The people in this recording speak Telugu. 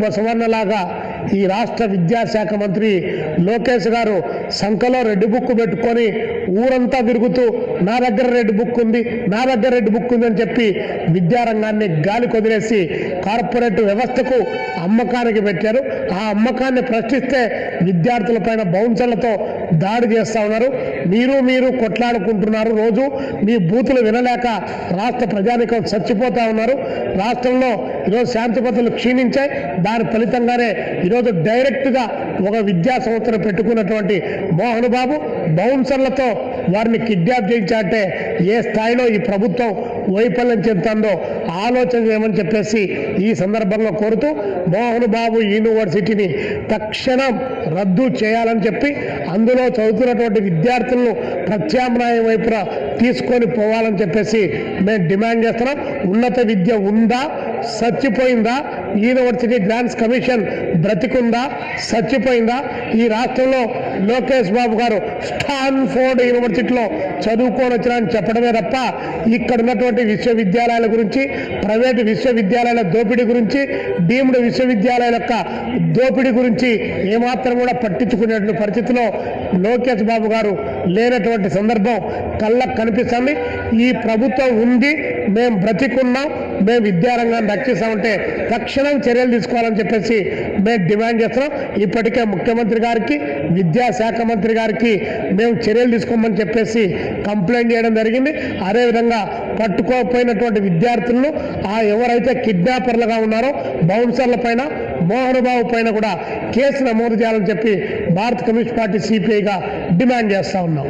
బసవన్నలాగా ఈ రాష్ట్ర విద్యాశాఖ మంత్రి లోకేష్ గారు సంఖలో రెడ్ బుక్ పెట్టుకొని ఊరంతా తిరుగుతూ నా దగ్గర రెడ్ బుక్ ఉంది నా దగ్గర రెడ్ బుక్ ఉంది అని చెప్పి విద్యారంగాన్ని గాలి కొదిలేసి కార్పొరేట్ వ్యవస్థకు అమ్మకానికి పెట్టారు. ఆ అమ్మకాన్ని ప్రశ్నిస్తే విద్యార్థులపైన బౌన్సర్లతో దాడి చేస్తా ఉన్నారు. మీరు మీరు కొట్లాడుకుంటున్నారు రోజు. మీ బూతులు వినలేక రాష్ట్ర ప్రజానికం చచ్చిపోతా ఉన్నారు. రాష్ట్రంలో ఈరోజు శాంతి భద్రతలు క్షీణించాయి. దాని ఫలితంగానే ఈరోజు డైరెక్ట్గా ఒక విద్యా సంస్థను పెట్టుకున్నటువంటి మోహన్ బాబు బౌన్సర్లతో వారిని కిడ్నాప్ చేయించాలంటే ఏ స్థాయిలో ఈ ప్రభుత్వం వైఫల్యం చెందుతుందో ఆలోచన చేయమని చెప్పేసి ఈ సందర్భంగా కోరుతూ మోహన్ బాబు యూనివర్సిటీని తక్షణం రద్దు చేయాలని చెప్పి అందులో చదువుతున్నటువంటి విద్యార్థులను ప్రత్యామ్నాయం వైపున తీసుకొని పోవాలని చెప్పేసి మేము డిమాండ్ చేస్తున్నాం. ఉన్నత విద్య ఉందా? చచ్చిపోయిందా యూనివర్సిటీ గ్రాంట్స్ కమిషన్ బ్రతికుందా? చచ్చిపోయిందా ఈ రాష్ట్రంలో లోకేష్ బాబు గారు స్టాన్ఫోర్డ్ యూనివర్సిటీలో చదువుకొని వచ్చినారని చెప్పడమే తప్ప ఇక్కడ ఉన్నటువంటి విశ్వవిద్యాలయాల గురించి ప్రైవేటు విశ్వవిద్యాలయాల దోపిడీ గురించి డీమ్డ్ విశ్వవిద్యాలయాల యొక్క దోపిడీ గురించి ఏమాత్రం కూడా పట్టించుకునేటువంటి పరిస్థితిలో లోకేష్ బాబు గారు లేనటువంటి సందర్భం కళ్ళకు కనిపిస్తుంది. ఈ ప్రభుత్వం ఉంది మేము బ్రతికున్నాం మేము విద్యారంగాన్ని రక్షిస్తామంటే తక్షణం చర్యలు తీసుకోవాలని చెప్పేసి మేము డిమాండ్ చేస్తున్నాం. ఇప్పటికే ముఖ్యమంత్రి గారికి విద్యాశాఖ మంత్రి గారికి మేము చర్యలు తీసుకోమని చెప్పేసి కంప్లైంట్ చేయడం జరిగింది. అదేవిధంగా పట్టుకోకపోయినటువంటి విద్యార్థులను ఆ ఎవరైతే కిడ్నాపర్లుగా ఉన్నారో బౌన్సర్ల పైన మోహన్ బాబు పైన కూడా కేసు నమోదు చేయాలని చెప్పి భారత కమ్యూనిస్ట్ పార్టీ సిపిఐగా డిమాండ్ చేస్తా ఉన్నాం.